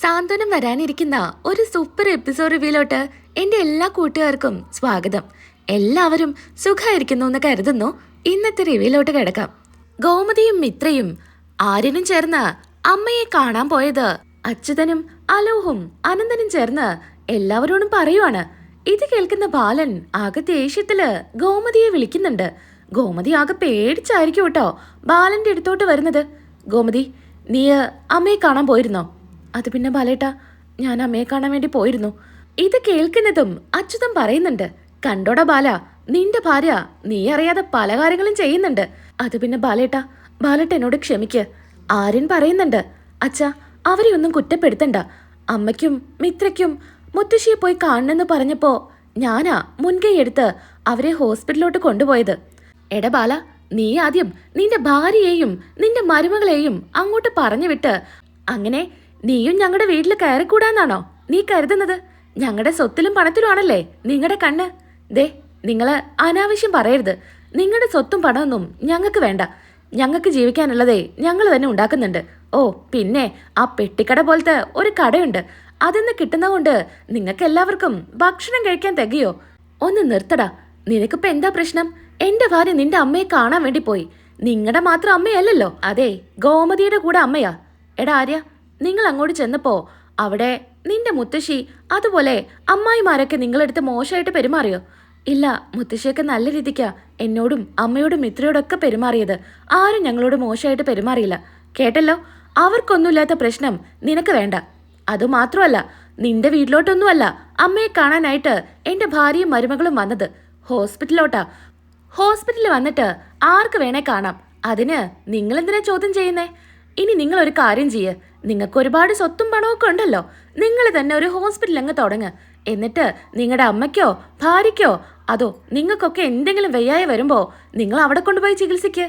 സാന്ത്വനം വരാനിരിക്കുന്ന ഒരു super episode റിവ്യൂലോട്ട് എന്റെ എല്ലാ കൂട്ടുകാർക്കും സ്വാഗതം. എല്ലാവരും സുഖമായിരിക്കുന്നു എന്ന് കരുതുന്നു. ഇന്നത്തെ റിവ്യൂലോട്ട് കിടക്കാം. ഗോമതിയും മിത്രയും ആര്യനും ചേർന്ന് അമ്മയെ കാണാൻ പോയത് അച്യുതനും അലോഹും അനന്തനും ചേർന്ന് എല്ലാവരോടും പറയുവാണ്. ഇത് കേൾക്കുന്ന ബാലൻ ആകെ ദേഷ്യത്തിൽ ഗോമതിയെ വിളിക്കുന്നുണ്ട്. ഗോമതി ആകെ പേടിച്ചായിരിക്കും കേട്ടോ ബാലന്റെ അടുത്തോട്ട് വരുന്നത്. ഗോമതി നീ അമ്മയെ കാണാൻ പോയിരുന്നോ? അത് പിന്നെ ബാലേട്ട ഞാൻ അമ്മയെ കാണാൻ വേണ്ടി പോയിരുന്നു. ഇത് കേൾക്കുന്നതും അച്യുതം പറയുന്നുണ്ട് കണ്ടോടാ ബാല നിന്റെ ഭാര്യ നീ അറിയാതെ പല കാര്യങ്ങളും ചെയ്യുന്നുണ്ട്. അത് പിന്നെ ബാലേട്ട ബാലേട്ട എന്നോട് ക്ഷമിക്ക്. ആര്യൻ പറയുന്നുണ്ട് അച്ഛാ അവരെ ഒന്നും കുറ്റപ്പെടുത്തണ്ട. അമ്മയ്ക്കും മിത്രയ്ക്കും മുത്തശ്ശിയെ പോയി കാണണമെന്ന് പറഞ്ഞപ്പോ ഞാനാ മുൻകൈ എടുത്ത് അവരെ ഹോസ്പിറ്റലിലോട്ട് കൊണ്ടുപോയത്. എടാ ബാല നീ ആദ്യം നിന്റെ ഭാര്യയെയും നിന്റെ മരുമകളെയും അങ്ങോട്ട് പറഞ്ഞു വിട്ട് അങ്ങനെ നീയും ഞങ്ങളുടെ വീട്ടിൽ കയറിക്കൂടാന്നാണോ? നീ കരുതുന്നത്? ഞങ്ങളുടെ സ്വത്തിലും പണത്തിലുമാണല്ലേ നിങ്ങളുടെ കണ്ണ്? ദേ നിങ്ങൾ അനാവശ്യം പറയരുത്. നിങ്ങളുടെ സ്വത്തും പണമൊന്നും ഞങ്ങൾക്ക് വേണ്ട. ഞങ്ങൾക്ക് ജീവിക്കാനുള്ളതേ ഞങ്ങൾ തന്നെ ഉണ്ടാക്കുന്നുണ്ട്. ഓ പിന്നെ ആ പെട്ടിക്കട പോലത്തെ ഒരു കടയുണ്ട്. അതിന്ന് കിട്ടുന്നതുകൊണ്ട് നിങ്ങൾക്ക് എല്ലാവർക്കും ഭക്ഷണം കഴിക്കാൻ തികയോ? ഒന്ന് നിർത്തടാ. നിനക്കിപ്പോ എന്താ പ്രശ്നം? എന്റെ ഭാര്യ നിന്റെ അമ്മയെ കാണാൻ വേണ്ടി പോയി. നിങ്ങളുടെ മാത്രം അമ്മയല്ലല്ലോ. അതെ ഗോമതിയുടെ കൂടെ അമ്മയാ. എടാ ആര്യ നിങ്ങൾ അങ്ങോട്ട് ചെന്നപ്പോ അവിടെ നിന്റെ മുത്തശ്ശി അതുപോലെ അമ്മായിമാരൊക്കെ നിങ്ങളെടുത്ത് മോശമായിട്ട് പെരുമാറിയോ? ഇല്ല മുത്തശ്ശിയൊക്കെ നല്ല രീതിക്കാ എന്നോടും അമ്മയോടും മിത്രയോടൊക്കെ പെരുമാറിയത്. ആരും ഞങ്ങളോട് മോശമായിട്ട് പെരുമാറിയില്ല. കേട്ടല്ലോ? അവർക്കൊന്നുമില്ലാത്ത പ്രശ്നം നിനക്ക് വേണ്ട. അതുമാത്രമല്ല നിന്റെ വീട്ടിലോട്ടൊന്നുമല്ല അമ്മയെ കാണാനായിട്ട് എന്റെ ഭാര്യയും മരുമകളും വന്നത്. ഹോസ്പിറ്റലിലോട്ടാ. ഹോസ്പിറ്റലിൽ വന്നിട്ട് ആർക്ക് വേണേ കാണാം. അതിന് നിങ്ങളെന്തിനാ ചോദ്യം ചെയ്യുന്നേ? ഇനി നിങ്ങൾ ഒരു കാര്യം ചെയ്യ്. നിങ്ങൾക്ക് ഒരുപാട് സ്വത്തും പണമൊക്കെ ഉണ്ടല്ലോ. നിങ്ങൾ തന്നെ ഒരു ഹോസ്പിറ്റൽ അങ്ങ് തുടങ്ങ്. എന്നിട്ട് നിങ്ങളുടെ അമ്മയ്ക്കോ ഭാര്യയ്ക്കോ അതോ നിങ്ങൾക്കൊക്കെ എന്തെങ്കിലും വയ്യായ വരുമ്പോൾ നിങ്ങൾ അവിടെ കൊണ്ടുപോയി ചികിത്സിക്ക്.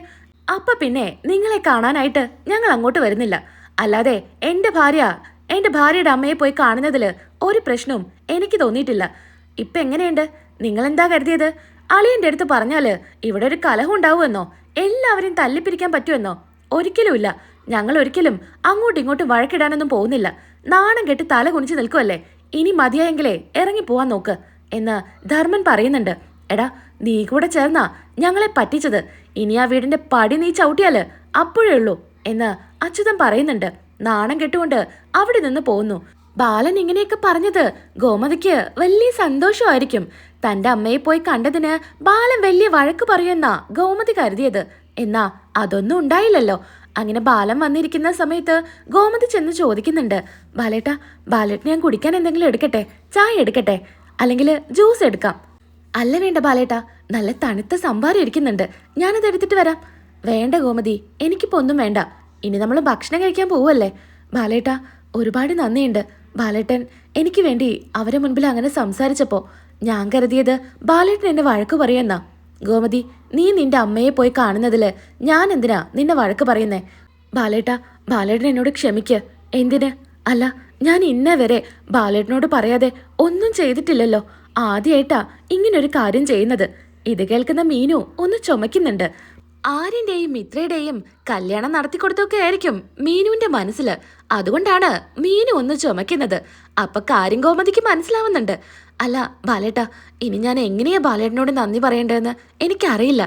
അപ്പം പിന്നെ നിങ്ങളെ കാണാനായിട്ട് ഞങ്ങൾ അങ്ങോട്ട് വരുന്നില്ല. അല്ലാതെ എന്റെ ഭാര്യ എന്റെ ഭാര്യയുടെ അമ്മയെ പോയി കാണുന്നതിൽ ഒരു പ്രശ്നവും എനിക്ക് തോന്നിയിട്ടില്ല. ഇപ്പം എങ്ങനെയുണ്ട്? നിങ്ങളെന്താ കരുതിയത്? അളിയന്റെ അടുത്ത് പറഞ്ഞാൽ ഇവിടെ ഒരു കലഹം ഉണ്ടാവുമെന്നോ? എല്ലാവരെയും തല്ലിപ്പിരിക്കാൻ പറ്റുമെന്നോ? ഒരിക്കലുമില്ല. ഞങ്ങൾ ഒരിക്കലും അങ്ങോട്ടും ഇങ്ങോട്ടും വഴക്കിടാനൊന്നും പോകുന്നില്ല. നാണം കെട്ടി തല കുനിച്ച് നിൽക്കുമല്ലേ ഇനി മതിയായെങ്കിലേ ഇറങ്ങി പോവാൻ നോക്ക് എന്ന് ധർമ്മൻ പറയുന്നുണ്ട്. എടാ നീ കൂടെ ചേർന്നാ ഞങ്ങളെ പറ്റിച്ചത്. ഇനി ആ വീടിന്റെ പടി നീ ചവിട്ടിയാൽ അപ്പോഴേ ഉള്ളൂ എന്ന് അച്യുതൻ പറയുന്നുണ്ട്. നാണം കെട്ടുകൊണ്ട് അവിടെ നിന്ന് പോകുന്നു. ബാലൻ ഇങ്ങനെയൊക്കെ പറഞ്ഞത് ഗോമതിക്ക് വലിയ സന്തോഷമായിരിക്കും. തന്റെ അമ്മയെ പോയി കണ്ടതിന് ബാലൻ വലിയ വഴക്ക് പറയുമെന്നാ ഗോമതി കരുതിയത്. എന്നാ അതൊന്നും ഉണ്ടായില്ലല്ലോ. അങ്ങനെ ബാലൻ വന്നിരിക്കുന്ന സമയത്ത് ഗോമതി ചെന്ന് ചോദിക്കുന്നുണ്ട് ബാലേട്ട ബാലേട്ടന് ഞാൻ കുടിക്കാൻ എന്തെങ്കിലും എടുക്കട്ടെ? ചായ എടുക്കട്ടെ? അല്ലെങ്കിൽ ജ്യൂസ് എടുക്കാം? അല്ല വേണ്ട ബാലേട്ട നല്ല തണുത്ത സംഭാരം ഇരിക്കുന്നുണ്ട്. ഞാനത് എടുത്തിട്ട് വരാം. വേണ്ട ഗോമതി എനിക്കിപ്പോ ഒന്നും വേണ്ട. ഇനി നമ്മൾ ഭക്ഷണം കഴിക്കാൻ പോവല്ലേ ബാലേട്ട ഒരുപാട് നന്ദിയുണ്ട്. ബാലേട്ടൻ എനിക്ക് വേണ്ടി അവരെ മുൻപിൽ അങ്ങനെ സംസാരിച്ചപ്പോ ഞാൻ കരുതിയത് ബാലേട്ടൻ എന്നെ വഴക്ക് പറയുമെന്നാ. ഗോമതി നീ നിന്റെ അമ്മയെ പോയി കാണുന്നതിൽ ഞാൻ എന്തിനാ നിന്നെ വഴക്ക് പറയുന്നേ? ബാലേട്ട ബാലേട്ടൻ എന്നോട് ക്ഷമിക്ക്. എന്തിന്? അല്ല ഞാൻ ഇന്നേ വരെ ബാലേട്ടനോട് പറയാതെ ഒന്നും ചെയ്തിട്ടില്ലല്ലോ. ആദ്യമായിട്ടാ ഇങ്ങനൊരു കാര്യം ചെയ്യുന്നത്. ഇത് കേൾക്കുന്ന മീനു ഒന്ന് ചുമക്കുന്നുണ്ട് ആരിന്റെയും മിത്രയുടെയും കല്യാണം നടത്തിക്കൊടുത്തൊക്കെ ആയിരിക്കും മീനുവിന്റെ മനസ്സിൽ. അതുകൊണ്ടാണ് മീനു ഒന്ന് ചുമക്കുന്നത് അപ്പൊ കാര്യം ഗോമതിക്ക് മനസ്സിലാവുന്നുണ്ട്. അല്ല ബാലേട്ട ഇനി ഞാൻ എങ്ങനെയാ ബാലേട്ടനോട് നന്ദി പറയേണ്ടതെന്ന് എനിക്കറിയില്ല.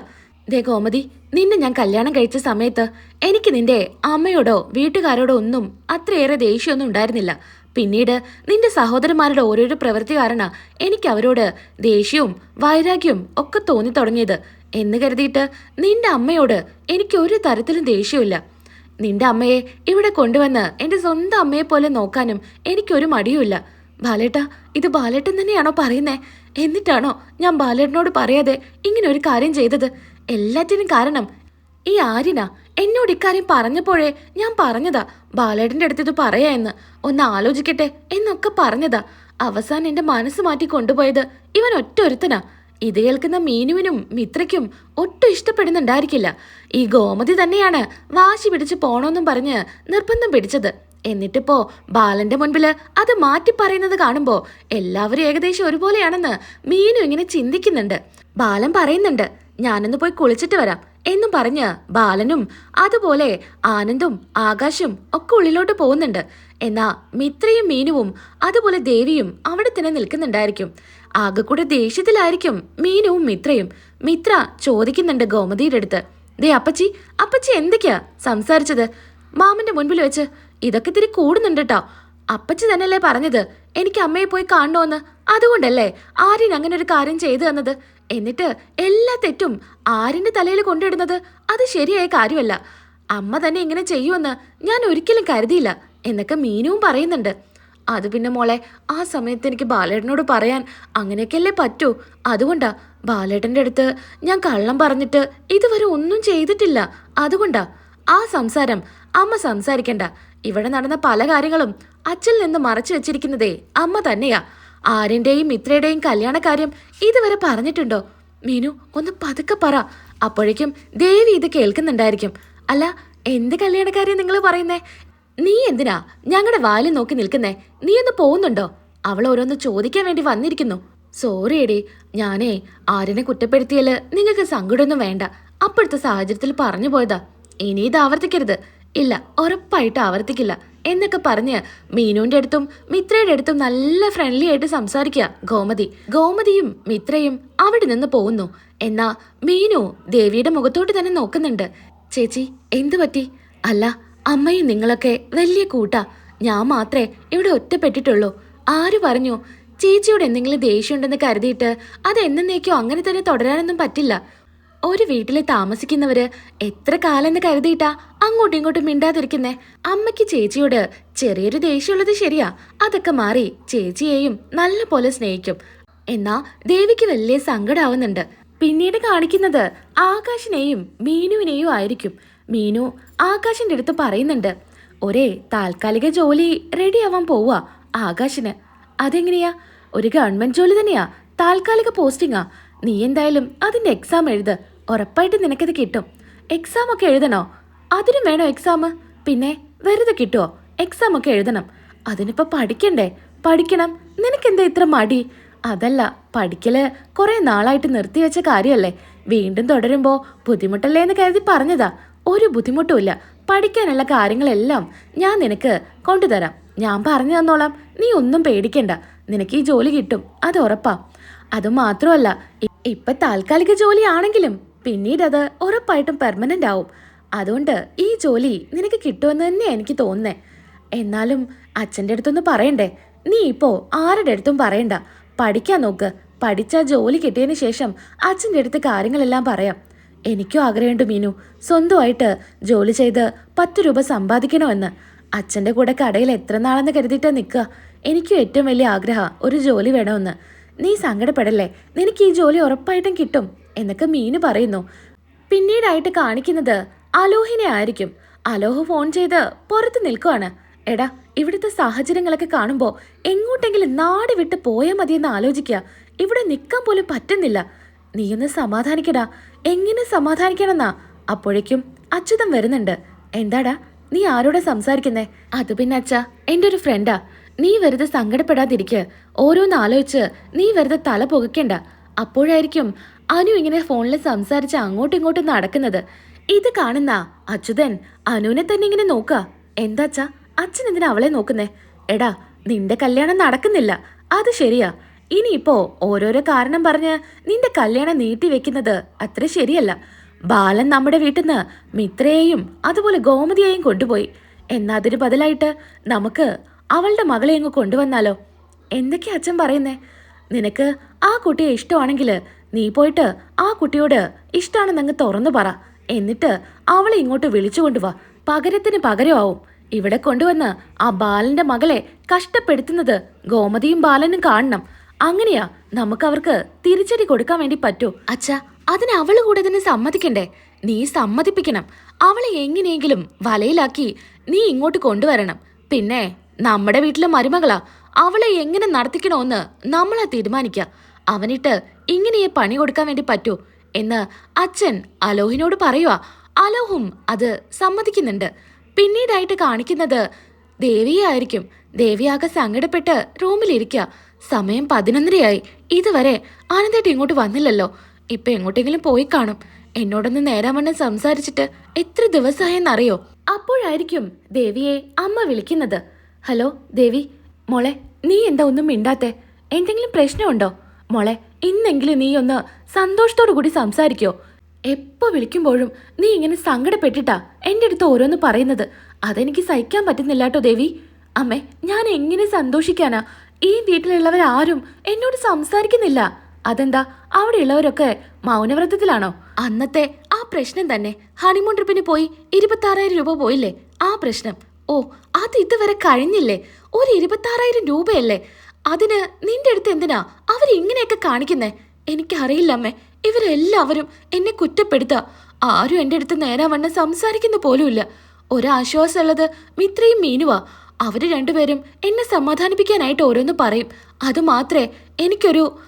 ദേ ഗോമതി നിന്നെ ഞാൻ കല്യാണം കഴിച്ച സമയത്ത് എനിക്ക് നിന്റെ അമ്മയോടോ വീട്ടുകാരോടോ ഒന്നും അത്രയേറെ ദേഷ്യമൊന്നും ഉണ്ടായിരുന്നില്ല. പിന്നീട് നിന്റെ സഹോദരന്മാരുടെ ഓരോരോ പ്രവൃത്തി കാരണ എനിക്ക് അവരോട് ദേഷ്യവും വൈരാഗ്യവും ഒക്കെ തോന്നി തുടങ്ങിയത്. എന്ന് കരുതിയിട്ട് നിന്റെ അമ്മയോട് എനിക്ക് ഒരു തരത്തിലും ദേഷ്യമില്ല നിന്റെ അമ്മയെ ഇവിടെ കൊണ്ടുവന്ന് എന്റെ സ്വന്തം അമ്മയെ പോലെ നോക്കാനും എനിക്കൊരു മടിയുമില്ല. ബാലേട്ട ഇത് ബാലേട്ടൻ തന്നെയാണോ പറയുന്നേ? എന്നിട്ടാണോ ഞാൻ ബാലേട്ടനോട് പറയാതെ ഇങ്ങനെ ഒരു കാര്യം ചെയ്തത്? എല്ലാറ്റിനും കാരണം ഈ ആര്യനാ എന്നോട് ഇക്കാര്യം പറഞ്ഞപ്പോഴേ ഞാൻ പറഞ്ഞതാ ബാലേട്ടന്റെ അടുത്ത് ഇത് പറയാ എന്ന്. ഒന്ന് ആലോചിക്കട്ടെ എന്നൊക്കെ പറഞ്ഞതാ. അവസാനം എന്റെ മനസ്സ് മാറ്റി കൊണ്ടുപോയത് ഇവൻ ഒറ്റ ഒരുത്തനാ. ഇത് കേൾക്കുന്ന മീനുവിനും മിത്രയ്ക്കും ഒട്ടും ഇഷ്ടപ്പെടുന്നുണ്ടായിരിക്കില്ല. ഈ ഗോമതി തന്നെയാണ് വാശി പിടിച്ച് പോണോന്നും പറഞ്ഞ് നിർബന്ധം പിടിച്ചത്. എന്നിട്ടിപ്പോ ബാലന്റെ മുൻപിൽ അത് മാറ്റി പറയുന്നത് കാണുമ്പോ എല്ലാവരും ഏകദേശം ഒരുപോലെയാണെന്ന് മീനു ഇങ്ങനെ ചിന്തിക്കുന്നുണ്ട്. ബാലൻ പറയുന്നുണ്ട് ഞാനൊന്ന് പോയി കുളിച്ചിട്ട് വരാം എന്നും പറഞ്ഞ് ബാലനും അതുപോലെ ആനന്ദും ആകാശും ഒക്കെ ഉള്ളിലോട്ട് പോകുന്നുണ്ട്. എന്നാ മിത്രയും മീനുവും അതുപോലെ ദേവിയും അവിടെ തന്നെ നിൽക്കുന്നുണ്ടായിരിക്കും. ആകെ കൂടെ ദേഷ്യത്തിലായിരിക്കും മീനുവും മിത്രയും. മിത്ര ചോദിക്കുന്നുണ്ട് ഗോമതിയുടെ അടുത്ത് ദേ അപ്പച്ചി അപ്പച്ചി എന്തൊക്കെയാ സംസാരിച്ചത്? മാമന്റെ മുൻപിൽ വെച്ച് ഇതൊക്കെ ഇത്തിരി കൂടുന്നുണ്ട് കേട്ടോ അപ്പച്ചി തന്നെയല്ലേ പറഞ്ഞത്? എനിക്ക് അമ്മയെ പോയി കാണണോന്ന്. അതുകൊണ്ടല്ലേ ആര്യൻ അങ്ങനെ ഒരു കാര്യം ചെയ്തു തന്നത്? എന്നിട്ട് എല്ലാ തെറ്റും ആര്യന്റെ തലയിൽ കൊണ്ടിടുന്നത് അത് ശരിയായ കാര്യമല്ല. അമ്മ തന്നെ ഇങ്ങനെ ചെയ്യുമെന്ന് ഞാൻ ഒരിക്കലും കരുതിയില്ല എന്നൊക്കെ മീനുവും പറയുന്നുണ്ട്. അത് പിന്നെ മോളെ ആ സമയത്ത് എനിക്ക് ബാലേട്ടനോട് പറയാൻ അങ്ങനെയൊക്കെയല്ലേ പറ്റൂ. അതുകൊണ്ടാ ബാലേട്ടന്റെ അടുത്ത് ഞാൻ കള്ളം പറഞ്ഞിട്ട് ഇതുവരെ ഒന്നും ചെയ്തിട്ടില്ല. അതുകൊണ്ടാ ആ സംസാരം അമ്മ സംസാരിക്കണ്ട. ഇവിടെ നടന്ന പല കാര്യങ്ങളും അച്ഛൻ നിന്ന് മറച്ചു വെച്ചിരിക്കുന്നതേ അമ്മ തന്നെയാ. ആര്യന്റെയും മിത്രയുടെയും കല്യാണക്കാര്യം ഇതുവരെ പറഞ്ഞിട്ടുണ്ടോ? മീനു ഒന്ന് പതുക്കെ പറ. അപ്പോഴേക്കും ദേവി ഇത് കേൾക്കുന്നുണ്ടായിരിക്കും. അല്ല എന്ത് കല്യാണക്കാര്യം നിങ്ങൾ പറയുന്നേ? നീ എന്തിനാ ഞങ്ങളുടെ വാലി നോക്കി നിൽക്കുന്നേ? നീ ഒന്ന് പോകുന്നുണ്ടോ? അവൾ ഓരോന്ന് ചോദിക്കാൻ വേണ്ടി വന്നിരിക്കുന്നു. സോറി എടി ഞാനേ ആര്യനെ കുറ്റപ്പെടുത്തിയാൽ നിങ്ങൾക്ക് സങ്കടമൊന്നും വേണ്ട. അപ്പോഴത്തെ സാഹചര്യത്തിൽ പറഞ്ഞു പോയതാ. ഇനി ഇത് ആവർത്തിക്കരുത്. ഇല്ല ഉറപ്പായിട്ട് ആവർത്തിക്കില്ല. എന്നൊക്കെ പറഞ്ഞ് മീനുവിന്റെ അടുത്തും മിത്രയുടെ അടുത്തും നല്ല ഫ്രണ്ട്ലി ആയിട്ട് സംസാരിക്കുക ഗോമതി. ഗോമതിയും മിത്രയും അവിടെ നിന്ന് പോകുന്നു. എന്നാ മീനു ദേവിയുടെ മുഖത്തോട്ട് തന്നെ നോക്കുന്നുണ്ട്. ചേച്ചി എന്തു പറ്റി? അല്ല അമ്മയും നിങ്ങളൊക്കെ വലിയ കൂട്ടാ. ഞാൻ മാത്രമേ ഇവിടെ ഒറ്റപ്പെട്ടിട്ടുള്ളൂ. ആര് പറഞ്ഞു? ചേച്ചിയോട് എന്തെങ്കിലും ദേഷ്യമുണ്ടെന്ന് കരുതിയിട്ട് അത് എന്നേക്കോ അങ്ങനെ തന്നെ തുടരാനൊന്നും പറ്റില്ല. ഒരു വീട്ടിൽ താമസിക്കുന്നവര് എത്ര കാലം എന്ന് കരുതിയിട്ടാ അങ്ങോട്ടും ഇങ്ങോട്ടും മിണ്ടാതിരിക്കുന്നേ. അമ്മയ്ക്ക് ചേച്ചിയോട് ചെറിയൊരു ദേഷ്യമുള്ളത് ശരിയാ. അതൊക്കെ മാറി ചേച്ചിയെയും നല്ല പോലെ സ്നേഹിക്കും. എന്നാ ദേവിക്ക് വലിയ സങ്കടാവുന്നുണ്ട്. പിന്നീട് കാണിക്കുന്നത് ആകാശിനെയും മീനുവിനെയും ആയിരിക്കും. മീനു ആകാശിന്റെ അടുത്ത് പറയുന്നുണ്ട് ഒരേ താൽക്കാലിക ജോലി റെഡി റെഡിയാവാൻ പോവാ ആകാശിന്. അതെങ്ങനെയാ? ഒരു ഗവൺമെന്റ് ജോലി തന്നെയാ. താൽക്കാലിക പോസ്റ്റിംഗാ നീ എന്തായാലും അതിന്റെ എക്സാം എഴുത്. ഉറപ്പായിട്ട് നിനക്കത് കിട്ടും. എക്സാം ഒക്കെ എഴുതണോ? അതിനും വേണോ എക്സാം പിന്നെ വെറുതെ കിട്ടുമോ എക്സാം ഒക്കെ എഴുതണം. അതിനിപ്പോൾ പഠിക്കണ്ടേ? പഠിക്കണം. നിനക്കെന്താ ഇത്ര മടി? അതല്ല പഠിക്കൽ കുറേ നാളായിട്ട് നിർത്തിവെച്ച കാര്യമല്ലേ വീണ്ടും തുടരുമ്പോൾ ബുദ്ധിമുട്ടല്ലേ എന്ന് കരുതി പറഞ്ഞതാ. ഒരു ബുദ്ധിമുട്ടുമില്ല പഠിക്കാനുള്ള കാര്യങ്ങളെല്ലാം ഞാൻ നിനക്ക് കൊണ്ടുതരാം. ഞാൻ പറഞ്ഞു തന്നോളാം. നീ ഒന്നും പേടിക്കണ്ട. നിനക്ക് ഈ ജോലി കിട്ടും. അത് ഉറപ്പാ. അത് മാത്രമല്ല ഇപ്പം താൽക്കാലിക ജോലിയാണെങ്കിലും പിന്നീട് അത് ഉറപ്പായിട്ടും പെർമനന്റ് ആവും. അതുകൊണ്ട് ഈ ജോലി നിനക്ക് കിട്ടുമെന്ന് തന്നെ എനിക്ക് തോന്നുന്നേ. എന്നാലും അച്ഛന്റെ അടുത്തൊന്ന് പറയണ്ടേ? നീ ഇപ്പോ ആരുടെ അടുത്തും പറയണ്ട. പഠിക്കാൻ നോക്ക്. പഠിച്ച ജോലി കിട്ടിയതിന് ശേഷം അച്ഛന്റെ അടുത്ത് കാര്യങ്ങളെല്ലാം പറയാം. എനിക്കും ആഗ്രഹമുണ്ട് മീനു. സ്വന്തമായിട്ട് ജോലി ചെയ്ത് പത്ത് രൂപ സമ്പാദിക്കണമെന്ന്. അച്ഛന്റെ കൂടെ കടയിൽ എത്ര നാളെന്ന് കരുതിയിട്ട് നിൽക്കുക. എനിക്കും ഏറ്റവും വലിയ ആഗ്രഹം ഒരു ജോലി വേണമെന്ന്. നീ സങ്കടപ്പെടല്ലേ? നിനക്ക് ഈ ജോലി ഉറപ്പായിട്ടും കിട്ടും. എന്നൊക്കെ മീനു പറയുന്നു. പിന്നീടായിട്ട് കാണിക്കുന്നത് അലോഹിനെ ആയിരിക്കും. അലോഹ് ഫോൺ ചെയ്ത് പുറത്ത് നിൽക്കുവാണ്. എടാ ഇവിടുത്തെ സാഹചര്യങ്ങളൊക്കെ കാണുമ്പോൾ എങ്ങോട്ടെങ്കിലും നാട് വിട്ട് പോയാൽ മതിയെന്ന് ആലോചിക്കുക ഇവിടെ നിൽക്കാൻ പോലും പറ്റുന്നില്ല. നീയൊന്ന് സമാധാനിക്കടാ. എങ്ങനെ സമാധാനിക്കണമെന്നാ? അപ്പോഴേക്കും അച്യുതം വരുന്നുണ്ട്. എന്താടാ നീ ആരോടാ സംസാരിക്കുന്നേ? അത് പിന്നെ അച്ഛ എന്റെ ഒരു ഫ്രണ്ടാ. നീ വെറുതെ സങ്കടപ്പെടാതിരിക്കുക ഓരോന്ന് ആലോചിച്ച് നീ വെറുതെ തല പുകയ്ക്കണ്ട. അപ്പോഴായിരിക്കും അനു ഇങ്ങനെ ഫോണിൽ സംസാരിച്ച് അങ്ങോട്ടും ഇങ്ങോട്ടും നടക്കുന്നത്. ഇത് കാണുന്ന അച്യുതൻ അനുവിനെ തന്നെ ഇങ്ങനെ നോക്ക. എന്താച്ചാ അച്ഛൻ എന്തിനാ അവളെ നോക്കുന്നേ? എടാ നിന്റെ കല്യാണം നടക്കുന്നില്ല. അത് ശരിയാ. ഇനിയിപ്പോ ഓരോരോ കാരണം പറഞ്ഞ് നിന്റെ കല്യാണം നീട്ടി വെക്കുന്നത് അത്ര ശരിയല്ല. ബാലൻ നമ്മുടെ വീട്ടിൽ നിന്ന് മിത്രയെയും അതുപോലെ ഗോമതിയെയും കൊണ്ടുപോയി. എന്നാ അതിന് ബദലായിട്ട് നമുക്ക് അവളുടെ മകളെ അങ്ങ് കൊണ്ടുവന്നാലോ? എന്തൊക്കെയാ അച്ഛൻ പറയുന്നേ? നിനക്ക് ആ കുട്ടിയെ ഇഷ്ടമാണെങ്കിൽ നീ പോയിട്ട് ആ കുട്ടിയോട് ഇഷ്ടമാണെന്ന് അങ്ങ് തുറന്നു പറ. എന്നിട്ട് അവളെ ഇങ്ങോട്ട് വിളിച്ചുകൊണ്ടു വാ പകരത്തിന് പകരമാവും ഇവിടെ കൊണ്ടുവന്ന് ആ ബാലന്റെ മകളെ കഷ്ടപ്പെടുത്തുന്നത് ഗോമതിയും ബാലനും കാണണം. അങ്ങനെയാ നമുക്ക് അവർക്ക് തിരിച്ചടി കൊടുക്കാൻ വേണ്ടി പറ്റൂ. അച്ഛാ അതിന് അവൾ കൂടെ തന്നെ സമ്മതിക്കണ്ടേ? നീ സമ്മതിപ്പിക്കണം. അവളെ എങ്ങനെയെങ്കിലും വലയിലാക്കി നീ ഇങ്ങോട്ട് കൊണ്ടുവരണം. പിന്നെ നമ്മുടെ വീട്ടിലെ മരുമകളാ. അവളെ എങ്ങനെ നടത്തിക്കണോന്ന് നമ്മളാ തീരുമാനിക്കുക. അവനിട്ട് ഇങ്ങനെയേ പണി കൊടുക്കാൻ വേണ്ടി പറ്റൂ. എന്ന് അച്ഛൻ അലോഹിനോട് പറയുക അലോഹും അത് സമ്മതിക്കുന്നുണ്ട്. പിന്നീടായിട്ട് കാണിക്കുന്നത് ദേവിയായിരിക്കും ദേവിയാകെ സങ്കടപ്പെട്ട് റൂമിലിരിക്കുക സമയം പതിനൊന്നരയായി. ഇതുവരെ ആനന്ദേട്ട് ഇങ്ങോട്ട് വന്നില്ലല്ലോ. ഇപ്പൊ എങ്ങോട്ടെങ്കിലും പോയി കാണും. എന്നോടൊന്ന് നേരാവണ്ണം സംസാരിച്ചിട്ട് എത്ര ദിവസമായെന്നറിയോ അപ്പോഴായിരിക്കും ദേവിയെ അമ്മ വിളിക്കുന്നത്. ഹലോ ദേവി മോളെ നീ എന്താ ഒന്നും മിണ്ടാത്തെ? എന്തെങ്കിലും പ്രശ്നമുണ്ടോ? മോളെ ഇന്നെങ്കിലും നീ ഒന്ന് സന്തോഷത്തോടു കൂടി സംസാരിക്കോ. എപ്പോ വിളിക്കുമ്പോഴും നീ ഇങ്ങനെ സങ്കടപ്പെട്ടിട്ടാ എന്റെ അടുത്ത് ഓരോന്ന് പറയുന്നത്. അതെനിക്ക് സഹിക്കാൻ പറ്റുന്നില്ല കേട്ടോ ദേവി. അമ്മേ ഞാൻ എങ്ങനെ സന്തോഷിക്കാനാ? ഈ വീട്ടിലുള്ളവരാരും എന്നോട് സംസാരിക്കുന്നില്ല. അതെന്താ? അവിടെയുള്ളവരൊക്കെ മൗനവ്രതത്തിലാണോ? അന്നത്തെ ആ പ്രശ്നം തന്നെ ഹണിമൂൺ ട്രിപ്പിന് പോയി ഇരുപത്തി ആറായിരം രൂപ പോയില്ലേ? ആ പ്രശ്നം. ഓ അത് ഇതുവരെ കഴിഞ്ഞില്ലേ? ഒരു ഇരുപത്തി ആറായിരം രൂപയല്ലേ? അതിന് നിന്റെ അടുത്ത് എന്തിനാ? അവരിങ്ങനെയൊക്കെ കാണിക്കുന്നേ? എനിക്കറിയില്ല അമ്മേ. ഇവരെല്ലാവരും എന്നെ കുറ്റപ്പെടുത്തുക ആരും എന്റെ അടുത്ത് നേരാവണ്ണം സംസാരിക്കുന്ന പോലുമില്ല. ഒരാശ്വാസമുള്ളത് മിത്രയും മീനുവാ. അവർ രണ്ടുപേരും എന്നെ സമാധാനിപ്പിക്കാനായിട്ട് ഓരോന്ന് പറയും. അത് മാത്രമേ എനിക്കൊരു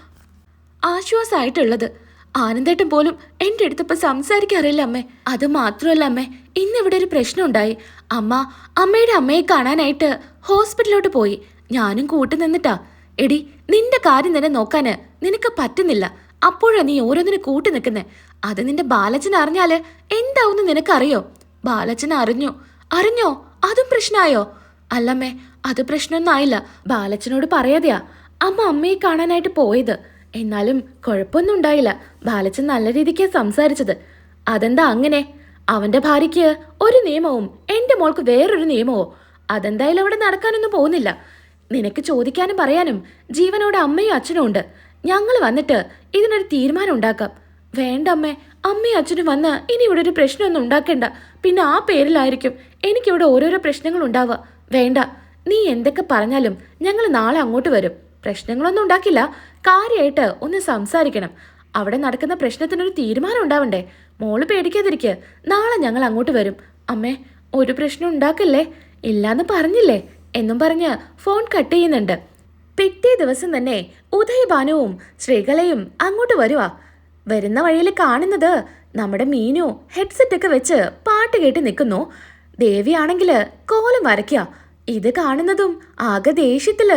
ആശ്വാസമായിട്ടുള്ളത്. ആനന്ദേട്ടൻ പോലും എന്റെ അടുത്തിപ്പോൾ സംസാരിക്കാറില്ല അമ്മേ. അത് മാത്രമല്ല അമ്മേ ഇന്നിവിടെ ഒരു പ്രശ്നം ഉണ്ടായി അമ്മ അമ്മയുടെ അമ്മയെ കാണാനായിട്ട് ഹോസ്പിറ്റലിലോട്ട് പോയി. ഞാനും കൂട്ടു നിന്നിട്ടാ. എടി നിന്റെ കാര്യം തന്നെ നോക്കാന് നിനക്ക് പറ്റുന്നില്ല. അപ്പോഴാ നീ ഓരോന്നിനെ കൂട്ടി നിൽക്കുന്നേ. അത് നിന്റെ ബാലച്ചൻ അറിഞ്ഞാൽ എന്താവുന്ന് നിനക്കറിയോ? ബാലച്ചൻ അറിഞ്ഞു. അറിഞ്ഞോ? അതും പ്രശ്നമായോ അല്ലമ്മേ അത് പ്രശ്നമൊന്നും ആയില്ല. ബാലച്ചനോട് പറയാതെയാ. അമ്മ അമ്മയെ കാണാനായിട്ട് പോയത്. എന്നാലും കുഴപ്പമൊന്നും ഉണ്ടായില്ല. ബാലച്ചൻ നല്ല രീതിക്കാ സംസാരിച്ചത്. അതെന്താ അങ്ങനെ? അവന്റെ ഭാര്യയ്ക്ക് ഒരു നിയമവും എന്റെ മോൾക്ക് വേറൊരു നിയമവും. അതെന്തായാലും അവിടെ നടക്കാനൊന്നും പോകുന്നില്ല. നിനക്ക് ചോദിക്കാനും പറയാനും ജീവനോട് അമ്മയും അച്ഛനും ഉണ്ട്. ഞങ്ങൾ വന്നിട്ട് ഇതിനൊരു തീരുമാനം ഉണ്ടാക്കാം. വേണ്ട അമ്മേ അമ്മയും അച്ഛനും വന്ന് ഇനി ഇവിടെ ഒരു പ്രശ്നമൊന്നും ഉണ്ടാക്കേണ്ട. പിന്നെ ആ പേരിലായിരിക്കും എനിക്കിവിടെ ഓരോരോ പ്രശ്നങ്ങൾ ഉണ്ടാവുക. വേണ്ട നീ എന്തൊക്കെ പറഞ്ഞാലും ഞങ്ങൾ നാളെ അങ്ങോട്ട് വരും. പ്രശ്നങ്ങളൊന്നും ഉണ്ടാക്കില്ല. കാര്യമായിട്ട് ഒന്ന് സംസാരിക്കണം. അവിടെ നടക്കുന്ന പ്രശ്നത്തിനൊരു തീരുമാനം ഉണ്ടാവണ്ടേ? മോൾ പേടിക്കാതിരിക്കുക നാളെ ഞങ്ങൾ അങ്ങോട്ട് വരും. അമ്മേ ഒരു പ്രശ്നം ഉണ്ടാക്കല്ലേ? ഇല്ലാന്ന് പറഞ്ഞില്ലേ? എന്നും പറഞ്ഞ് ഫോൺ കട്ട് ചെയ്യുന്നുണ്ട്. പിറ്റേ ദിവസം തന്നെ ഉദയഭാനുവും ശ്രീകലയും അങ്ങോട്ട് വരുവാ. വരുന്ന വഴിയിൽ കാണുന്നത് നമ്മുടെ മീനു ഹെഡ്സെറ്റ് ഒക്കെ വെച്ച് പാട്ട് കേട്ട് നിൽക്കുന്നു. ദേവിയാണെങ്കിൽ കോലം വരയ്ക്കുക ഇത് കാണുന്നതും ആകെ ദേഷ്യത്തിൽ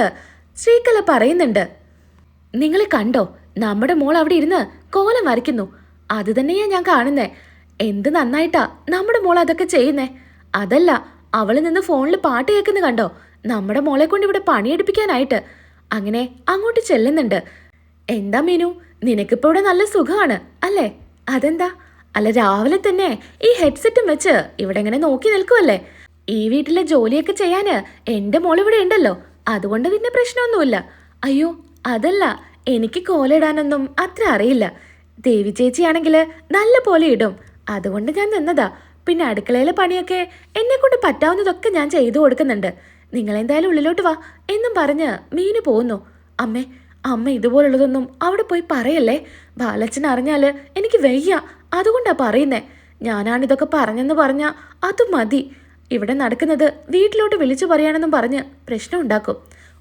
ശ്രീകല പറയുന്നുണ്ട്. നിങ്ങൾ കണ്ടോ? നമ്മുടെ മോൾ അവിടെ ഇരുന്ന് കോലം വരയ്ക്കുന്നു. അത് തന്നെയാ ഞാൻ കാണുന്നേ. എന്ത് നന്നായിട്ടാ നമ്മുടെ മോൾ അതൊക്കെ ചെയ്യുന്നേ. അതല്ല അവൾ നിന്ന് ഫോണിൽ പാട്ട് കേൾക്കുന്ന കണ്ടോ? നമ്മുടെ മോളെ കൊണ്ട് ഇവിടെ പണിയെടുപ്പിക്കാനായിട്ട്. അങ്ങനെ അങ്ങോട്ട് ചെല്ലുന്നുണ്ട്. എന്താ മീനു? നിനക്കിപ്പോ ഇവിടെ നല്ല സുഖമാണ് അല്ലേ? അതെന്താ? അല്ല രാവിലെ തന്നെ ഈ ഹെഡ്സെറ്റും വെച്ച് ഇവിടെ ഇങ്ങനെ നോക്കി നിൽക്കുമല്ലേ ഈ വീട്ടിലെ ജോലിയൊക്കെ ചെയ്യാന് എന്റെ മോൾ ഇവിടെ ഉണ്ടല്ലോ. അതുകൊണ്ട് പിന്നെ പ്രശ്നമൊന്നുമില്ല. അയ്യോ അതല്ല എനിക്ക് കോലിടാനൊന്നും അത്ര അറിയില്ല. ദേവി ചേച്ചിയാണെങ്കിൽ നല്ല പോലെ ഇടും. അതുകൊണ്ട് ഞാൻ നിന്നതാ. പിന്നെ അടുക്കളയിലെ പണിയൊക്കെ എന്നെ കൊണ്ട് പറ്റാവുന്നതൊക്കെ ഞാൻ ചെയ്തു കൊടുക്കുന്നുണ്ട്. നിങ്ങൾ എന്തായാലും ഉള്ളിലോട്ട് വാ എന്നും പറഞ്ഞ് മീനു പോകുന്നു അമ്മേ അമ്മ ഇതുപോലുള്ളതൊന്നും അവിടെ പോയി പറയല്ലേ? ബാലച്ചൻ അറിഞ്ഞാൽ എനിക്ക് വയ്യ. അതുകൊണ്ടാ പറയുന്നേ. ഞാനാണിതൊക്കെ പറഞ്ഞെന്ന് പറഞ്ഞ അത് മതി. ഇവിടെ നടക്കുന്നത് വീട്ടിലോട്ട് വിളിച്ചു പറയാനെന്നും പറഞ്ഞ് പ്രശ്നം ഉണ്ടാക്കും.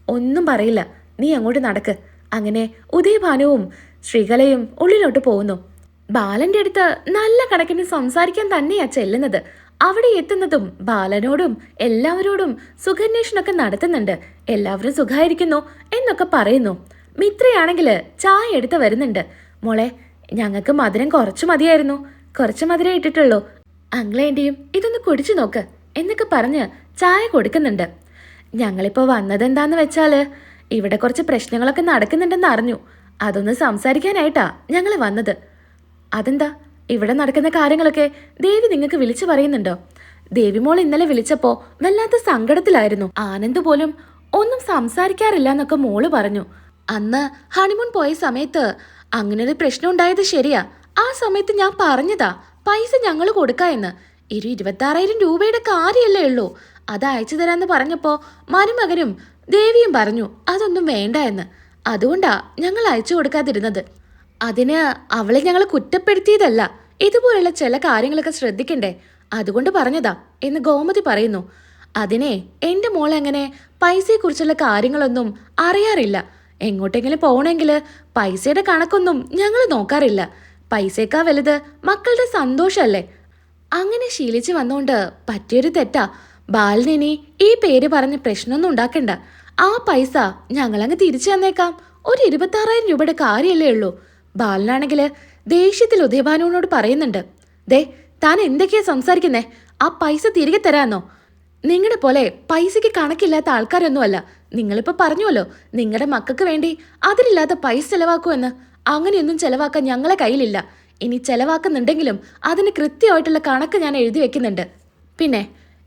ഒന്നും പറയില്ല. നീ അങ്ങോട്ട് നടക്ക്. അങ്ങനെ ഉദയഭാനുവും ശ്രീകലയും ഉള്ളിലോട്ട് പോകുന്നു ബാലന്റെ അടുത്ത് നല്ല കണക്കിന് സംസാരിക്കാൻ തന്നെയാ ചെല്ലുന്നത്. അവിടെ എത്തുന്നതും ബാലനോടും എല്ലാവരോടും സുഖന്വേഷണമൊക്കെ നടത്തുന്നുണ്ട്. എല്ലാവരും സുഖായിരിക്കുന്നു എന്നൊക്കെ പറയുന്നു. മിത്രയാണെങ്കിൽ ചായ എടുത്ത് വരുന്നുണ്ട്. മോളെ ഞങ്ങൾക്ക് മധുരം കുറച്ച് മതിയായിരുന്നു. കുറച്ച് മധുരം ഇട്ടിട്ടുള്ളൂ. അങ്ങളേന്റെയും ഇതൊന്ന് കുടിച്ചു നോക്ക് എന്നൊക്കെ പറഞ്ഞ് ചായ കൊടുക്കുന്നുണ്ട്. ഞങ്ങളിപ്പോ വന്നതെന്താന്ന് വെച്ചാൽ ഇവിടെ കുറച്ച് പ്രശ്നങ്ങളൊക്കെ നടക്കുന്നുണ്ടെന്ന് അറിഞ്ഞു. അതൊന്ന് സംസാരിക്കാനായിട്ടാ ഞങ്ങൾ വന്നത്. അതെന്താ? ഇവിടെ നടക്കുന്ന കാര്യങ്ങളൊക്കെ ദേവി നിങ്ങൾക്ക് വിളിച്ചു പറയുന്നുണ്ടോ? ദേവിമോൾ ഇന്നലെ വിളിച്ചപ്പോ വല്ലാത്ത സങ്കടത്തിലായിരുന്നു. ആനന്ദ് പോലും ഒന്നും സംസാരിക്കാറില്ല എന്നൊക്കെ മോൾ പറഞ്ഞു. അന്ന് ഹണിമൂൺ പോയ സമയത്ത് അങ്ങനെ ഒരു പ്രശ്നം ഉണ്ടായത് ശരിയാ. ആ സമയത്ത് ഞാൻ പറഞ്ഞതാ പൈസ ഞങ്ങൾ കൊടുക്കായെന്ന് ഇരു ഇരുപത്താറായിരം രൂപയുടെ കാര്യമല്ലേ ഉള്ളൂ. അത് അയച്ചു തരാന്ന് പറഞ്ഞപ്പോ മരുമകനും ദേവിയും പറഞ്ഞു അതൊന്നും വേണ്ട എന്ന്. അതുകൊണ്ടാ ഞങ്ങൾ അയച്ചു കൊടുക്കാതിരുന്നത്. അതിന് അവളെ ഞങ്ങൾ കുറ്റപ്പെടുത്തിയതല്ല. ഇതുപോലുള്ള ചില കാര്യങ്ങളൊക്കെ ശ്രദ്ധിക്കണ്ടേ? അതുകൊണ്ട് പറഞ്ഞതാ എന്ന് ഗോമതി പറയുന്നു. അതിനെ എന്റെ മോൾ അങ്ങനെ പൈസയെക്കുറിച്ചുള്ള കാര്യങ്ങളൊന്നും അറിയാറില്ല. എങ്ങോട്ടെങ്കിലും പോകണമെങ്കിൽ പൈസയുടെ കണക്കൊന്നും ഞങ്ങൾ നോക്കാറില്ല. പൈസയേക്കാ വലുത് മക്കളുടെ സന്തോഷമല്ലേ അങ്ങനെ ശീലിച്ച് വന്നുകൊണ്ട് പറ്റിയൊരു തെറ്റാ. ബാലിനി ഈ പേര് പറഞ്ഞ് പ്രശ്നമൊന്നും ഉണ്ടാക്കണ്ട. ആ പൈസ ഞങ്ങളങ്ങ് തിരിച്ചു തന്നേക്കാം. ഒരു ഇരുപത്താറായിരം രൂപയുടെ കാര്യമല്ലേ ഉള്ളൂ. ബാലനാണെങ്കിൽ ദേഷ്യത്തിൽ ഉദയഭാനുവിനോട് പറയുന്നുണ്ട്. ദേ താൻ എന്തൊക്കെയാ സംസാരിക്കുന്നേ? ആ പൈസ തിരികെ തരാന്നോ? നിങ്ങളുടെ പോലെ പൈസയ്ക്ക് കണക്കില്ലാത്ത ആൾക്കാരൊന്നുമല്ല. നിങ്ങളിപ്പോ പറഞ്ഞുവല്ലോ നിങ്ങളുടെ മക്കൾക്ക് വേണ്ടി അതിലില്ലാത്ത പൈസ ചെലവാക്കുമെന്ന് അങ്ങനെയൊന്നും ചെലവാക്കാൻ ഞങ്ങളെ കയ്യിലില്ല. ഇനി ചെലവാക്കുന്നുണ്ടെങ്കിലും അതിന് കൃത്യമായിട്ടുള്ള കണക്ക് ഞാൻ എഴുതി വെക്കുന്നുണ്ട്. പിന്നെ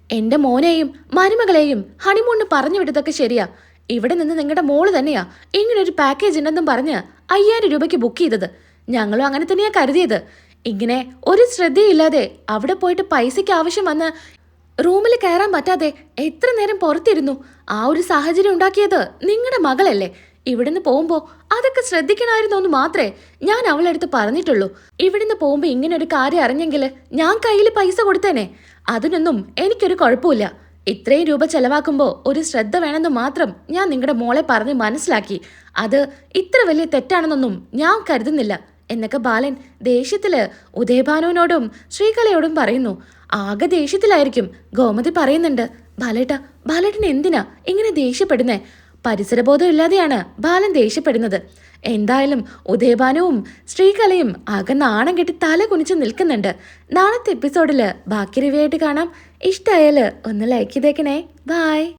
എന്റെ മോനെയും മരുമകളെയും ഹണിമൂണിന് പറഞ്ഞു വിട്ടതൊക്കെ ശരിയാ. ഇവിടെ നിന്ന് നിങ്ങളുടെ മോൾ തന്നെയാ. ഇങ്ങനെ ഒരു പാക്കേജ് ഉണ്ടെന്നും പറഞ്ഞ് അയ്യായിരം രൂപയ്ക്ക് ബുക്ക് ചെയ്തത്. ഞങ്ങളും അങ്ങനെ തന്നെയാ കരുതിയത്. ഇങ്ങനെ ഒരു ശ്രദ്ധയില്ലാതെ അവിടെ പോയിട്ട് പൈസയ്ക്ക് ആവശ്യം വന്ന് റൂമിൽ കയറാൻ പറ്റാതെ എത്ര നേരം പുറത്തിരുന്നു. ആ ഒരു സാഹചര്യം ഉണ്ടാക്കിയത് നിങ്ങളുടെ മകളല്ലേ. ഇവിടുന്ന് പോകുമ്പോ അതൊക്കെ ശ്രദ്ധിക്കണമായിരുന്നു എന്ന് മാത്രമേ ഞാൻ അവളടുത്ത് പറഞ്ഞിട്ടുള്ളൂ. ഇവിടുന്ന് പോകുമ്പോ ഇങ്ങനെ ഒരു കാര്യം അറിഞ്ഞെങ്കിൽ ഞാൻ കയ്യിൽ പൈസ കൊടുത്തേനെ. അതിനൊന്നും എനിക്കൊരു കുഴപ്പമില്ല. ഇത്രയും രൂപ ചെലവാക്കുമ്പോൾ ഒരു ശ്രദ്ധ വേണമെന്ന് മാത്രം ഞാൻ നിങ്ങളുടെ മോളെ പറഞ്ഞ് മനസ്സിലാക്കി. അത് ഇത്ര വലിയ തെറ്റാണെന്നൊന്നും ഞാൻ കരുതുന്നില്ല. എന്നൊക്കെ ബാലൻ ദേഷ്യത്തിൽ ഉദയഭാനുവിനോടും ശ്രീകലയോടും പറയുന്നു. ആകെ ദേഷ്യത്തിലായിരിക്കും ഗോമതി പറയുന്നുണ്ട്. ബാലേട്ട ബാലേട്ടൻ എന്തിനാ ഇങ്ങനെ ദേഷ്യപ്പെടുന്നേ? പരിസരബോധം ഇല്ലാതെയാണ് ബാലൻ ദേഷ്യപ്പെടുന്നത്. എന്തായാലും ഉദയഭാനുവും ശ്രീകലയും ആകെ നാണം കെട്ടി തല കുനിച്ച് നിൽക്കുന്നുണ്ട്. നാളത്തെ എപ്പിസോഡിൽ ബാക്കി റിവ്യൂ ആയിട്ട് കാണാം. ഇഷ്ടമായാൽ ഒന്ന് ലൈക്ക് ചെയ്തേക്കണേ. ബായ്